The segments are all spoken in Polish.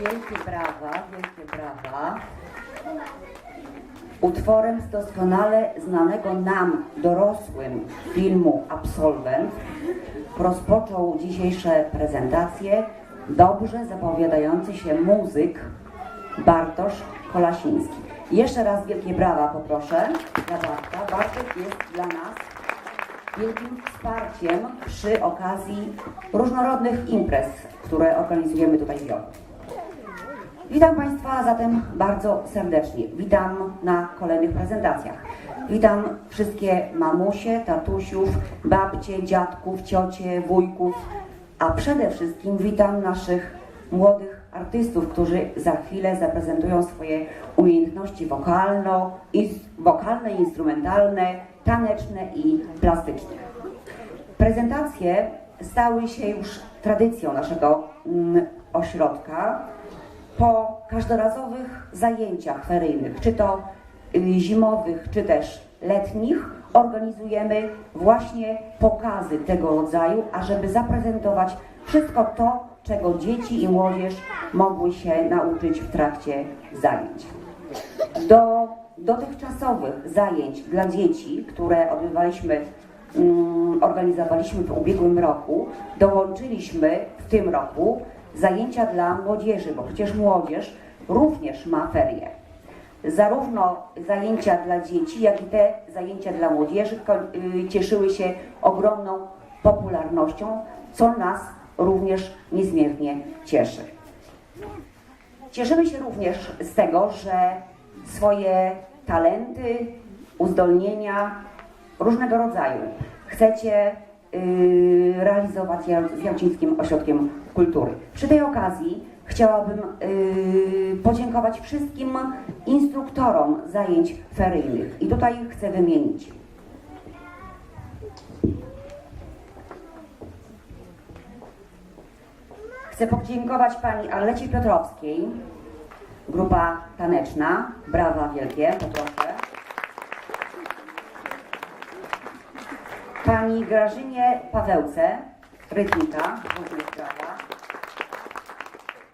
Wielkie brawa, wielkie brawa. Utworem z doskonale znanego nam, dorosłym filmu Absolwent rozpoczął dzisiejsze prezentacje dobrze zapowiadający się muzyk Bartosz Kolasiński. Jeszcze raz wielkie brawa poproszę dla Bartka. Bartek jest dla nas wielkim wsparciem przy okazji różnorodnych imprez, które organizujemy tutaj w Jorku. Witam Państwa zatem bardzo serdecznie. Witam na kolejnych prezentacjach. Witam wszystkie mamusie, tatusiów, babcie, dziadków, ciocie, wujków, a przede wszystkim witam naszych młodych artystów, którzy za chwilę zaprezentują swoje umiejętności wokalno, wokalne, instrumentalne, taneczne i plastyczne. Prezentacje stały się już tradycją naszego mm, ośrodka po każdorazowych zajęciach feryjnych, czy to y, zimowych, czy też letnich, organizujemy właśnie pokazy tego rodzaju, ażeby zaprezentować wszystko to, czego dzieci i młodzież mogły się nauczyć w trakcie zajęć. Do dotychczasowych zajęć dla dzieci, które odbywaliśmy, mm, organizowaliśmy w ubiegłym roku, dołączyliśmy w tym roku zajęcia dla młodzieży, bo przecież młodzież również ma ferie. Zarówno zajęcia dla dzieci, jak i te zajęcia dla młodzieży y, cieszyły się ogromną popularnością, co nas również niezmiernie cieszy. Cieszymy się również z tego, że swoje talenty, uzdolnienia różnego rodzaju chcecie realizować ja- z Jałcińskim Ośrodkiem Kultury. Przy tej okazji chciałabym yy, podziękować wszystkim instruktorom zajęć feryjnych i tutaj chcę wymienić Chcę podziękować pani Arlecie Piotrowskiej, grupa taneczna. Brawa wielkie. Pani Grażynie Pawełce, rytmika, brawa.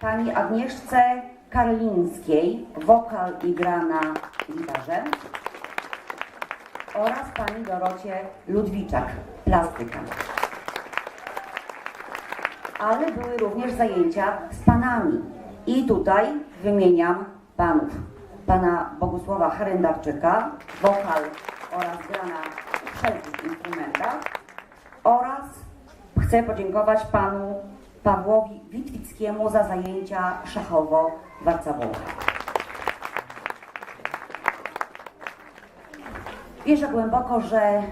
Pani Agnieszce Karlińskiej, wokal i gra na gitarze. Oraz pani Dorocie Ludwiczak, plastyka ale były również zajęcia z panami. I tutaj wymieniam panów. Pana Bogusława Harendarczyka, wokal oraz gra na wszelkich instrumentach. Oraz chcę podziękować panu Pawłowi Witwickiemu za zajęcia szachowo-warcawowe. Wierzę głęboko, że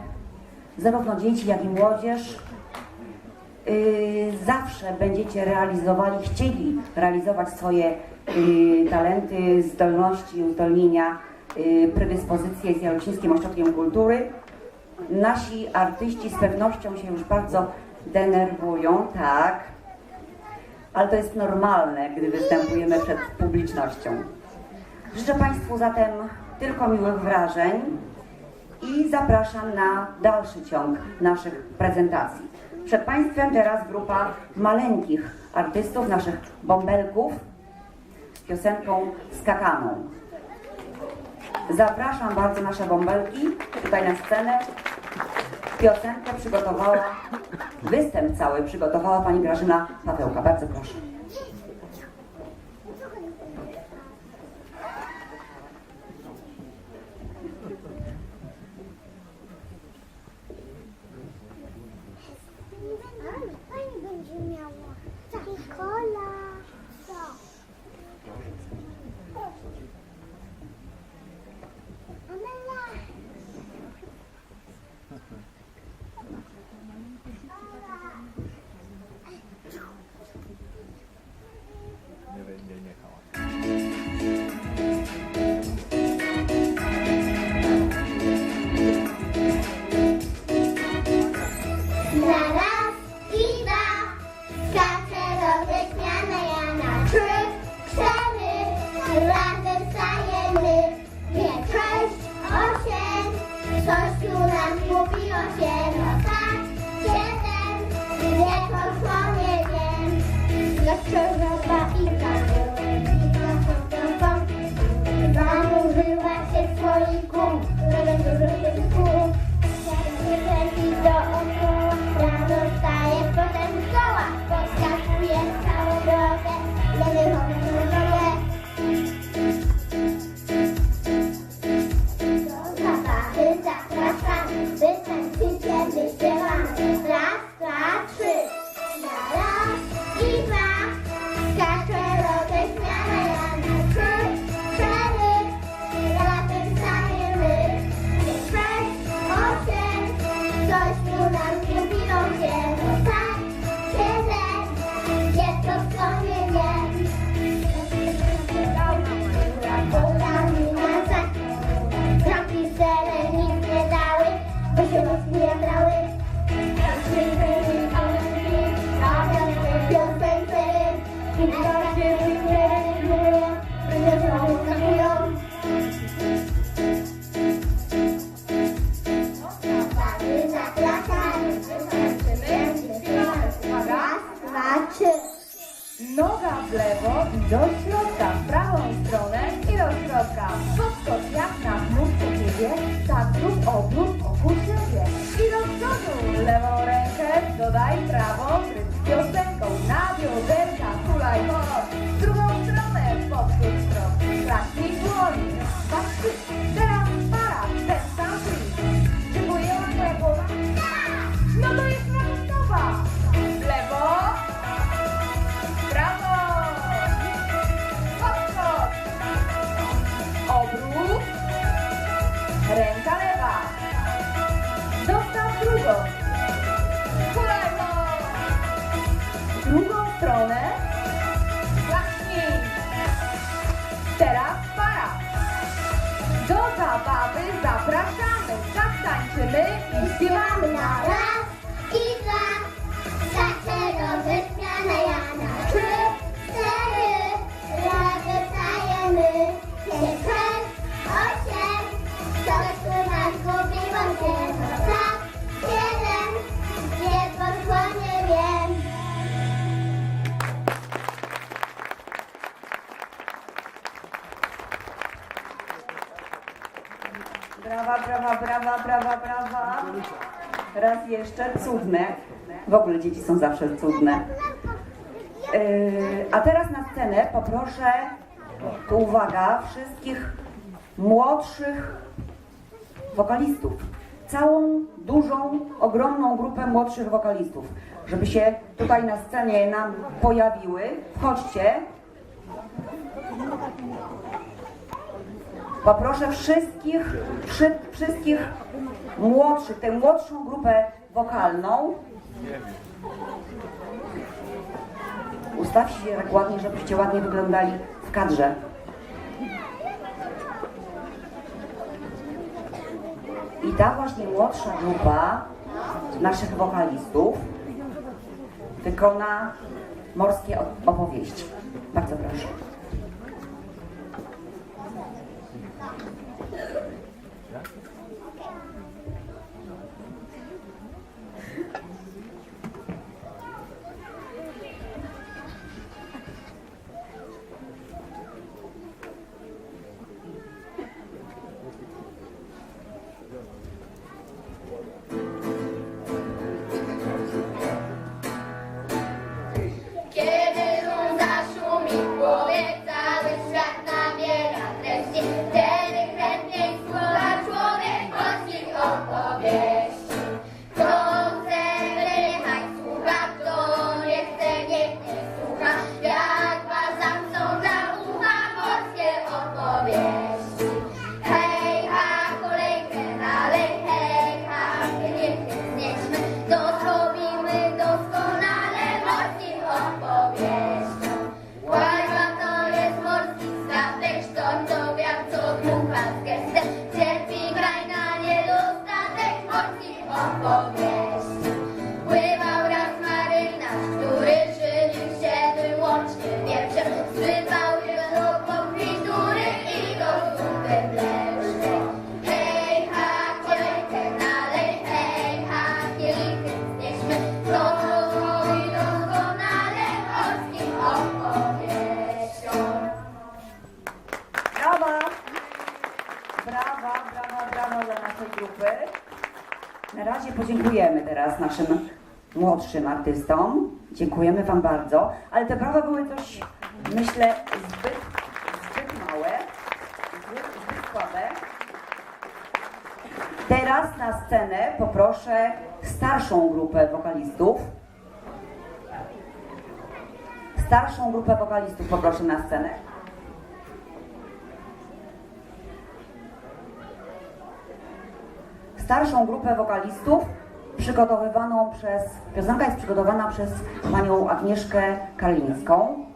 zarówno dzieci, jak i młodzież y, zawsze będziecie realizowali, chcieli realizować swoje y, talenty, zdolności, uzdolnienia, y, predyspozycje z Jarocińskim Ośrodkiem Kultury nasi artyści z pewnością się już bardzo denerwują, tak. Ale to jest normalne, gdy występujemy przed publicznością. Życzę Państwu zatem tylko miłych wrażeń i zapraszam na dalszy ciąg naszych prezentacji. Przed Państwem teraz grupa maleńkich artystów, naszych bąbelków z piosenką skakaną. Zapraszam bardzo nasze bąbelki tutaj na scenę. Piosenkę przygotowała, występ cały przygotowała pani Grażyna Pawełka. Bardzo proszę. Brawa, brawa. Raz jeszcze, cudne. W ogóle dzieci są zawsze cudne. Yy, a teraz na scenę poproszę, tu uwaga, wszystkich młodszych wokalistów. Całą, dużą, ogromną grupę młodszych wokalistów, żeby się tutaj na scenie nam pojawiły. Wchodźcie. Poproszę wszystkich, przy, wszystkich młodszych, tę młodszą grupę wokalną. Ustawcie się tak ładnie, żebyście ładnie wyglądali w kadrze. I ta właśnie młodsza grupa naszych wokalistów wykona morskie opowieści. Bardzo proszę. dziękujemy teraz naszym młodszym artystom. Dziękujemy Wam bardzo, ale te brawa były coś, myślę, zbyt, zbyt małe, zbyt, zbyt słabe. Teraz na scenę poproszę starszą grupę wokalistów. Starszą grupę wokalistów poproszę na scenę. Starszą grupę wokalistów przygotowywaną przez, piosenka jest przygotowana przez panią Agnieszkę Kalińską.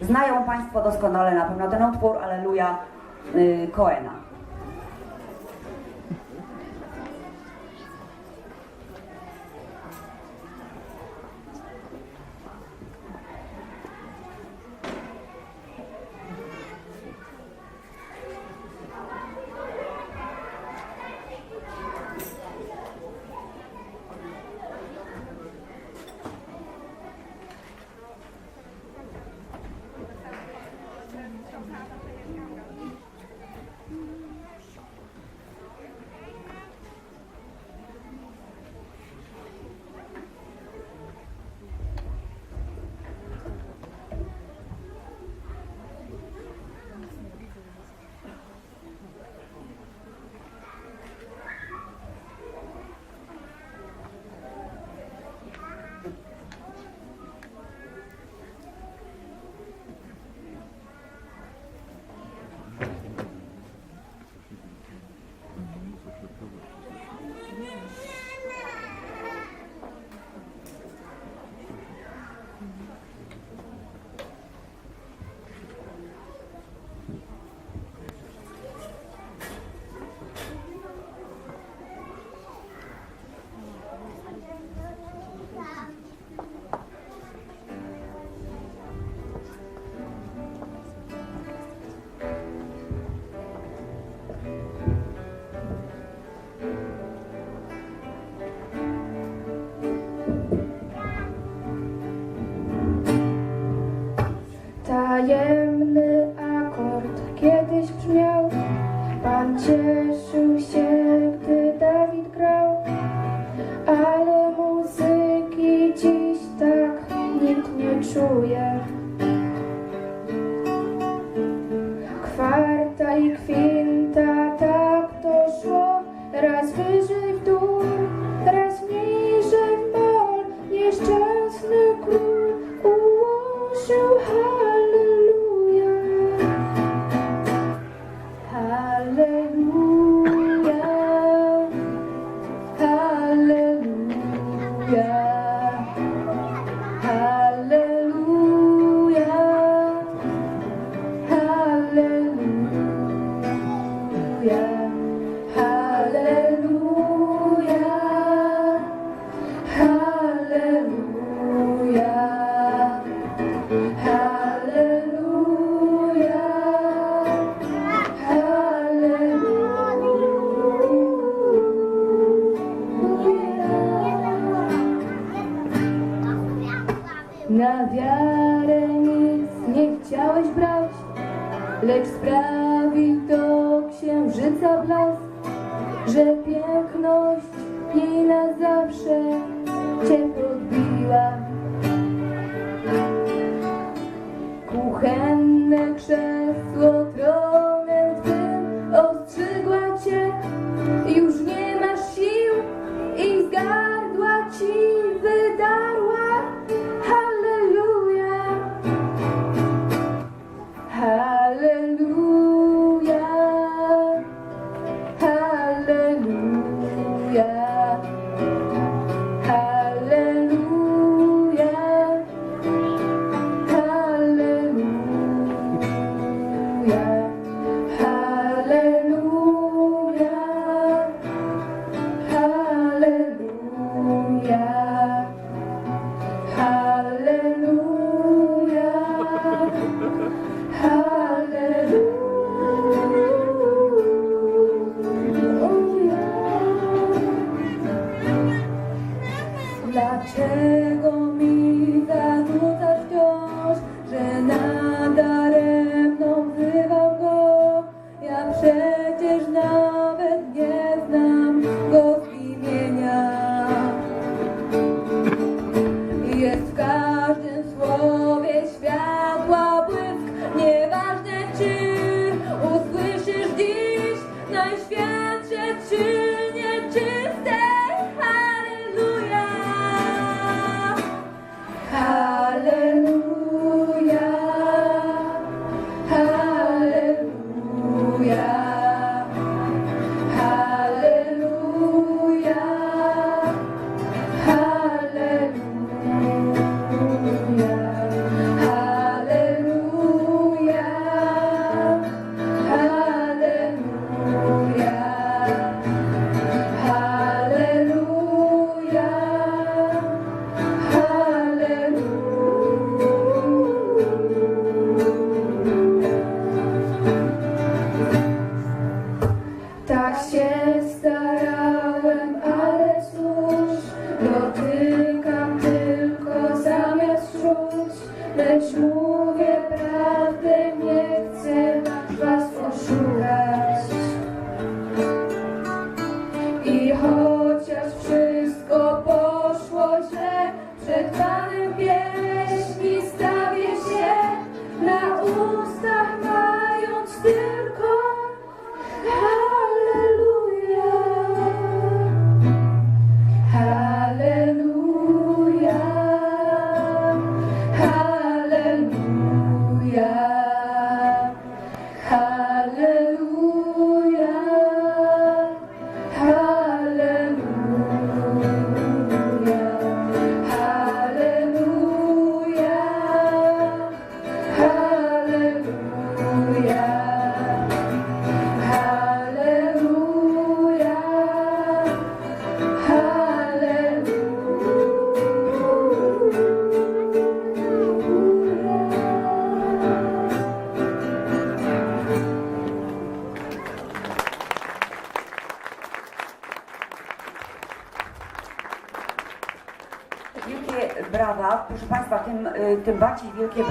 Znają Państwo doskonale na pewno ten utwór Aleluja y, Koena. yeah. Kuchenne krzesło Schmuck.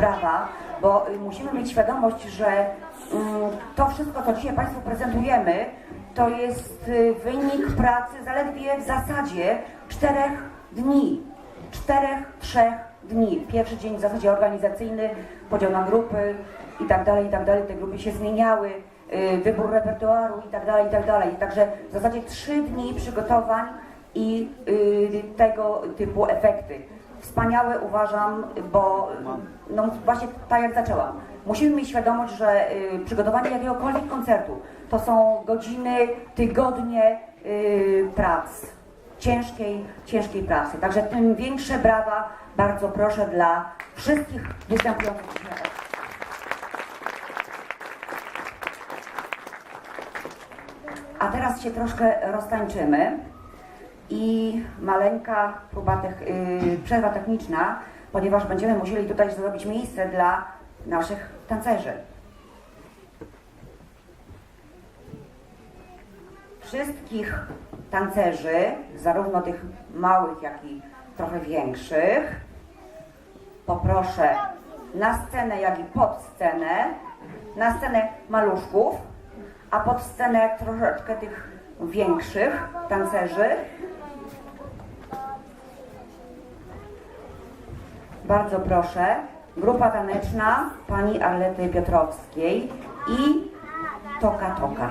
Brawa, bo y, musimy mieć świadomość, że mm, to wszystko, co dzisiaj Państwu prezentujemy, to jest y, wynik pracy zaledwie w zasadzie czterech dni. Czterech, trzech dni. Pierwszy dzień w zasadzie organizacyjny, podział na grupy i tak dalej, i tak dalej. Te grupy się zmieniały, y, wybór repertuaru i tak dalej, i tak dalej. Także w zasadzie trzy dni przygotowań i tego typu efekty. Wspaniałe uważam, bo y, no właśnie tak jak zaczęłam. Musimy mieć świadomość, że y, przygotowanie jakiegokolwiek koncertu to są godziny, tygodnie y, prac. Ciężkiej, ciężkiej pracy. Także tym większe brawa bardzo proszę dla wszystkich występujących dzisiaj. A teraz się troszkę roztańczymy i maleńka próba tech, yy, przerwa techniczna, ponieważ będziemy musieli tutaj zrobić miejsce dla naszych tancerzy. Wszystkich tancerzy, zarówno tych małych, jak i trochę większych, poproszę na scenę, jak i pod scenę, na scenę maluszków, a pod scenę troszeczkę tych większych tancerzy. bardzo proszę, grupa taneczna pani Arlety Piotrowskiej i Toka Toka.